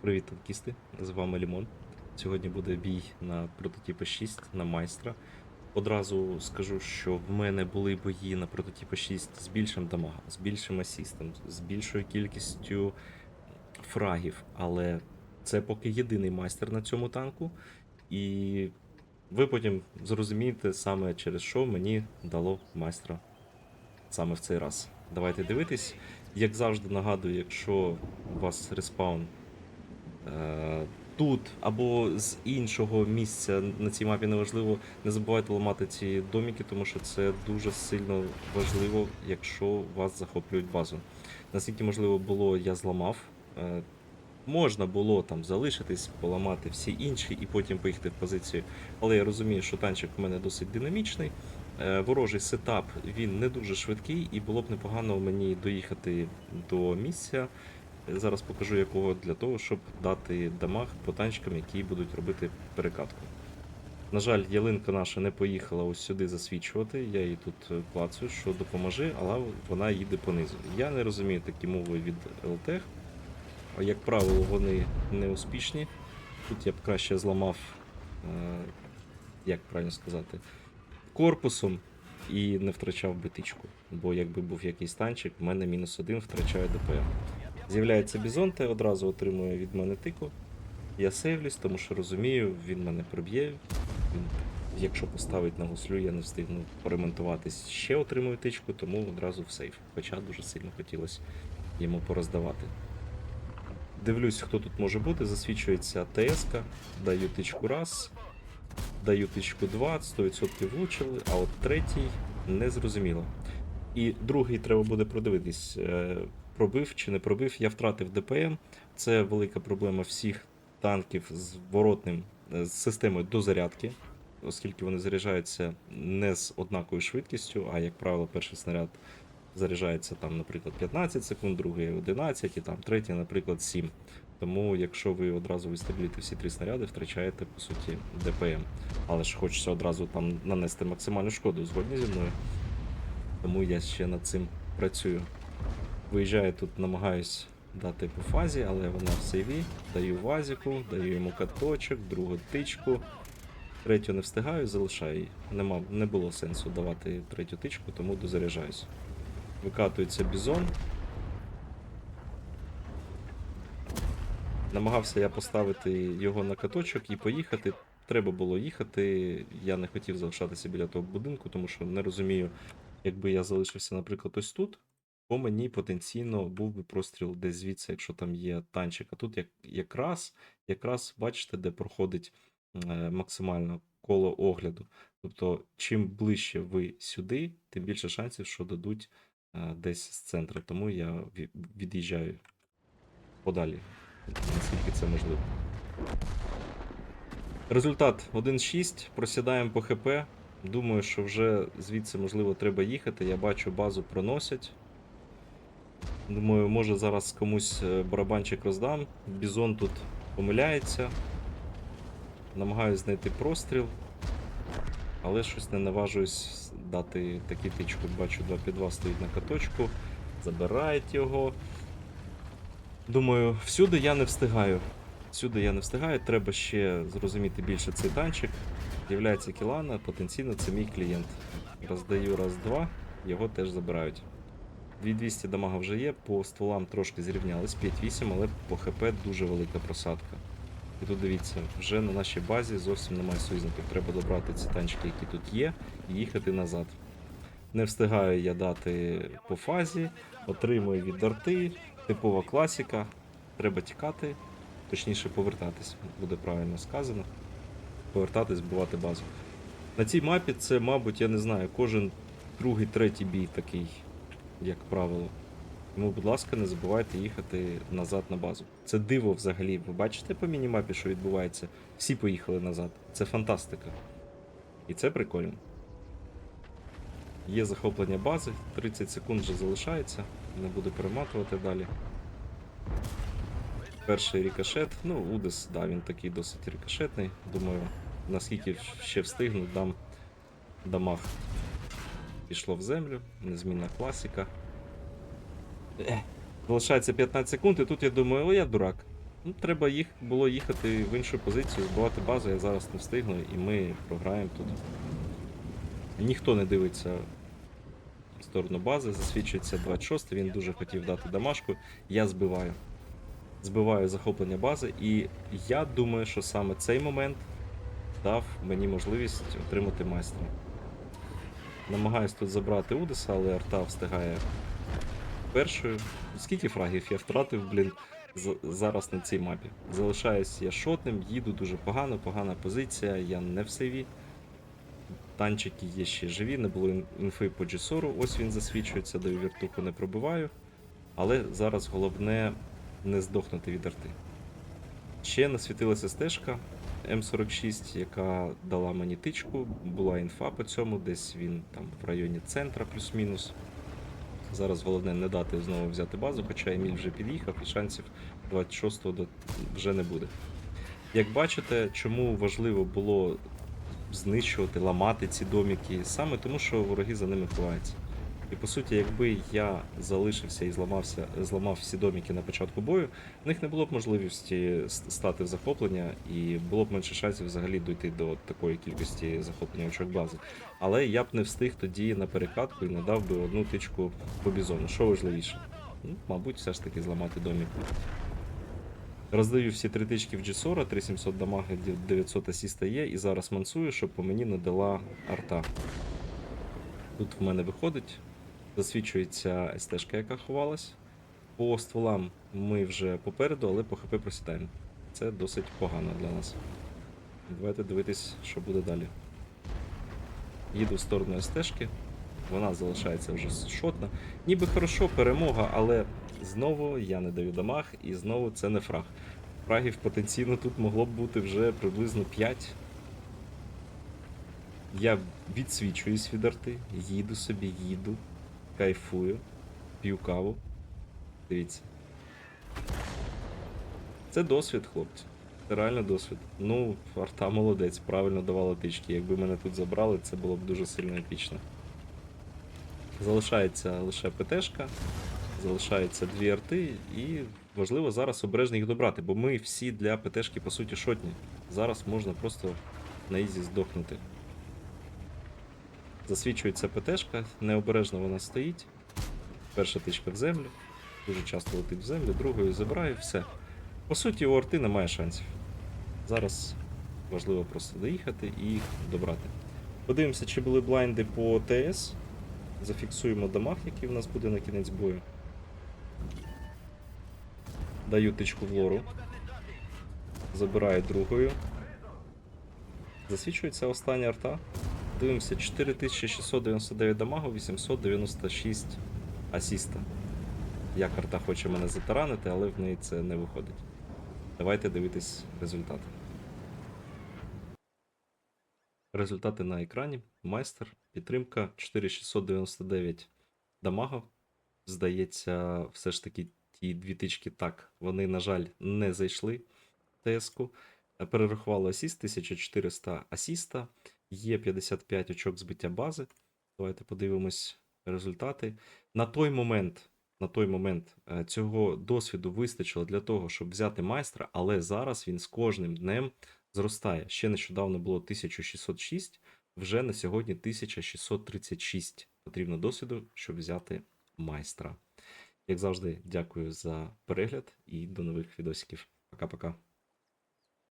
Привіт, танкісти! З вами Лімон. Сьогодні буде бій на прототипи 6 на майстра. Одразу скажу, що в мене були бої на прототипи 6 з більшим дамагом, з більшим асістом, з більшою кількістю фрагів, але це поки єдиний майстер на цьому танку. І ви потім зрозумієте саме через що мені дало майстра саме в цей раз. Давайте дивитись. Як завжди нагадую, якщо у вас респаун тут або з іншого місця на цій мапі неважливо, не забувайте ламати ці доміки, тому що це дуже сильно важливо, якщо вас захоплюють базу. Наскільки можливо було, я зламав. Е, Можна було там залишитись, поламати всі інші і потім поїхати в позицію. Але я розумію, що танчик у мене досить динамічний. Е, Ворожий сетап він не дуже швидкий, і було б непогано мені доїхати до місця. Зараз покажу якого для того, щоб дати дамаг по танчикам, які будуть робити перекатку. На жаль, ялинка наша не поїхала ось сюди засвічувати. Я їй тут е, що допоможи, але вона їде понизу. Я не розумію такі мови від ЛТ. Як правило, вони не успішні. Тут я б краще зламав, е, як правильно сказати, корпусом і не втрачав битичку. Бо якби був якийсь танчик, в мене мінус один втрачає ДПМ. З'являється Бізонте, одразу отримує від мене тику. Я сейвлюсь, тому що розумію, він мене приб'є. Він, якщо поставить на гуслю, я не встигну поремонтуватись. Ще отримую тичку, тому одразу в сейф. Хоча дуже сильно хотілося йому пороздавати. Дивлюсь, хто тут може бути. Засвічується ТС, даю тичку раз, даю тичку два, 100% влучили, а от третій не зрозуміло. І другий треба буде продивитись, е, пробив чи не пробив. Я втратив ДПМ. Це велика проблема всіх танків з воротним е, з системою дозарядки, оскільки вони заряджаються не з однаковою швидкістю, а як правило, перший снаряд заряджається там, наприклад, 15 секунд, другий 11 і там третій, наприклад, 7. Тому, якщо ви одразу вистрілюєте всі три снаряди, втрачаєте по суті ДПМ. Але ж хочеться одразу там нанести максимальну шкоду згодні зі мною. Тому я ще над цим працюю. Виїжджаю тут, намагаюсь дати по фазі, але вона в сейві. Даю вазіку, даю йому каточок, другу тичку. Третю не встигаю, залишаю. Нема, не було сенсу давати третю тичку, тому дозаряджаюсь. Викатується бізон. Намагався я поставити його на каточок і поїхати. Треба було їхати. Я не хотів залишатися біля того будинку, тому що не розумію, якби я залишився, наприклад, ось тут, то мені потенційно був би простріл десь звідси, якщо там є танчик. А тут як, якраз, якраз бачите, де проходить е, максимально коло огляду. Тобто, чим ближче ви сюди, тим більше шансів, що дадуть е, десь з центру. Тому я від'їжджаю подалі, наскільки це можливо. Результат 1-6. Просідаємо по ХП. Думаю, що вже звідси, можливо, треба їхати. Я бачу, базу проносять. Думаю, може зараз комусь е, барабанчик роздам. Бізон тут помиляється. Намагаюсь знайти простріл. Але щось не наважуюсь дати такі тичку. Бачу, 2 під 2 стоїть на каточку. Забирають його. Думаю, всюди я не встигаю. Всюди я не встигаю, треба ще зрозуміти більше цей танчик. З'являється Кілана, потенційно це мій клієнт. Роздаю раз-два, його теж забирають. 2200 дамага вже є, по стволам трошки зрівнялись, 5-8, але по ХП дуже велика просадка. І тут дивіться, вже на нашій базі зовсім немає союзників. Треба добрати ці танчики, які тут є, і їхати назад. Не встигаю я дати по фазі, отримую від арти, типова класіка. Треба тікати, точніше повертатись, буде правильно сказано. Повертатись, бувати базу. На цій мапі це, мабуть, я не знаю, кожен другий, третій бій такий, правило. Тому, будь ласка, не забувайте їхати назад на базу. Це диво взагалі. Ви бачите по мінімапі, що відбувається? Всі поїхали назад. Це фантастика. І це прикольно. Є захоплення бази, 30 секунд вже залишається, не буду перематувати далі. Перший рікошет. Ну, Удес, да, він такий досить рикошетний. Думаю, наскільки ще встигну, дам дамаг. Пішло в землю, незмінна класіка. Ех, Залишається 15 секунд, і тут я думаю, о, я дурак. Ну, треба їх було їхати в іншу позицію, збивати базу, я зараз не встигну, і ми програємо тут. Ніхто не дивиться в сторону бази, засвідчується 26, він дуже хотів дати дамашку. Я збиваю. Збиваю захоплення бази, і я думаю, що саме цей момент дав мені можливість отримати майстра. Намагаюсь тут забрати Удеса, але арта встигає першою. Скільки фрагів я втратив, блін, зараз на цій мапі. Залишаюсь я шотним, їду дуже погано, погана позиція, я не в сейві. Танчики є ще живі, не було інфи по Джесору, ось він засвідчується, даю віртуху не пробиваю. Але зараз головне не здохнути від арти. Ще насвітилася стежка М46, яка дала мені тичку, була інфа по цьому, десь він там в районі центра плюс-мінус. Зараз головне не дати знову взяти базу, хоча Еміль вже під'їхав і шансів 26-го вже не буде. Як бачите, чому важливо було знищувати, ламати ці доміки, саме тому, що вороги за ними ховаються. І по суті, якби я залишився і зламався, зламав всі доміки на початку бою, в них не було б можливості стати в захоплення, і було б менше шансів взагалі дійти до такої кількості захоплення очок бази. Але я б не встиг тоді на перекатку і не дав би одну тичку по бізону. Що важливіше? Ну, мабуть, все ж таки зламати домік. Роздаю всі три тички в G40, 3700 дамаги, 900 асіста є, і зараз мансую, щоб по мені не дала арта. Тут в мене виходить, засвідчується СТ-шка, яка ховалась. По стволам ми вже попереду, але по ХП просідаємо. Це досить погано для нас. Давайте дивитись, що буде далі. Їду в сторону СТ-шки. Вона залишається вже шотна. Ніби хорошо, перемога, але знову я не даю дамаг, і знову це не фраг. Фрагів потенційно тут могло б бути вже приблизно 5. Я відсвічуюсь від арти, їду собі, їду, кайфую, п'ю каву. Дивіться. Це досвід, хлопці. Це реально досвід. Ну, арта молодець, правильно давала тички. Якби мене тут забрали, це було б дуже сильно епічно. Залишається лише ПТшка, залишаються дві арти, і важливо зараз обережно їх добрати, бо ми всі для ПТшки по суті шотні. Зараз можна просто на ізі здохнути. Засвідчується ПТшка, необережно вона стоїть. Перша тичка в землю, дуже часто летить в землю, другою забираю, все. По суті, у арти немає шансів. Зараз важливо просто доїхати і їх добрати. Подивимося, чи були блайнди по ТС. Зафіксуємо дамаг, який в нас буде на кінець бою. Даю тичку в лору. Забираю другою. Засвічується остання арта. Дивимося, 4699 дамагу, 896 асіста. Як арта хоче мене затаранити, але в неї це не виходить. Давайте дивитись результати. Результати на екрані. Майстер. Підтримка 4699 дамага. Здається, все ж таки ті дві тички так, вони, на жаль, не зайшли в ТС-ку. Перерахували асіст, 1400 асіста. Є 55 очок збиття бази. Давайте подивимось результати. На той момент, на той момент е, цього досвіду вистачило для того, щоб взяти майстра, але зараз він з кожним днем зростає. Ще нещодавно було 1606, вже на сьогодні 1636 потрібно досвіду, щоб взяти майстра. Як завжди, дякую за перегляд і до нових відосиків. Пока-пока.